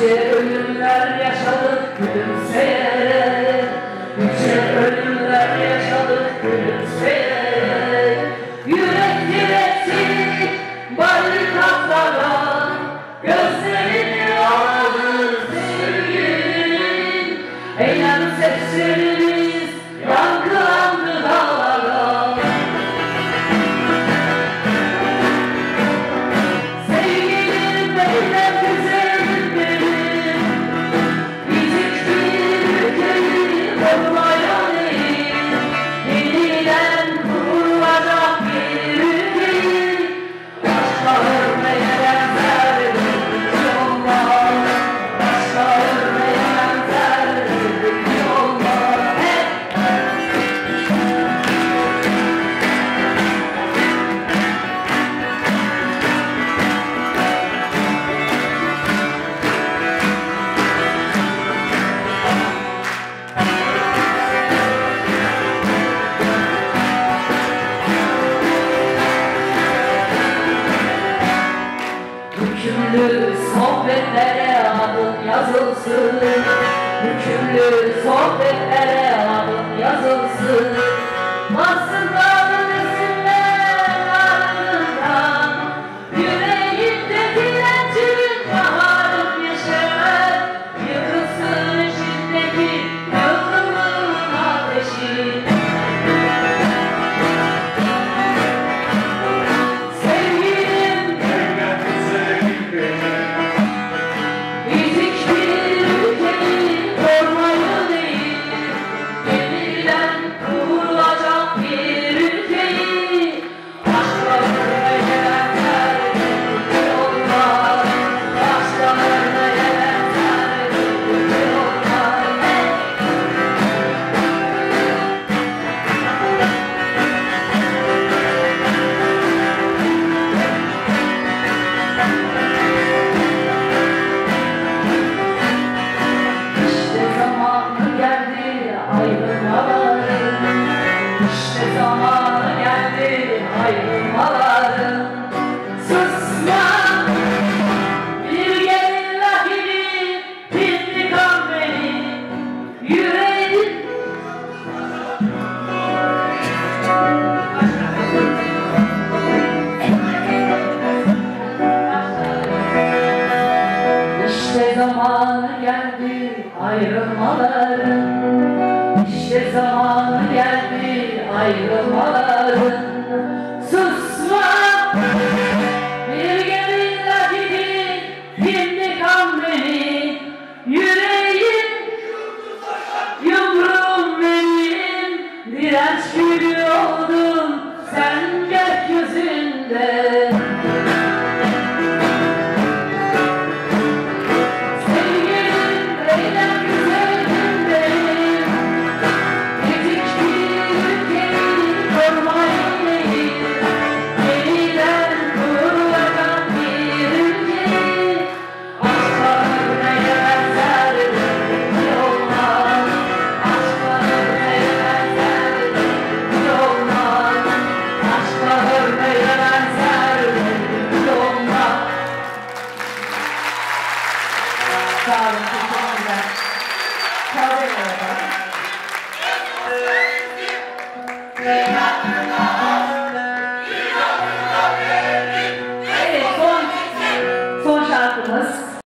Yüce ölümler yaşadık gülümseyerek Yüce ölümler yaşadık gülümseyerek Yürek yüreksiz barikatlara Gözlerini alır sevginin Eğlenip sevsin Hükümlü sohbetlere adın yazılsın. Hükümlü sohbetlere ayrılmaların İşte zamanı geldi ayrılmaların Susma. Bir gelin gidin Şimdi kan beni. Yüreğim Yumruğum benim. Direnç darling, for joining us. Tell them, Erica.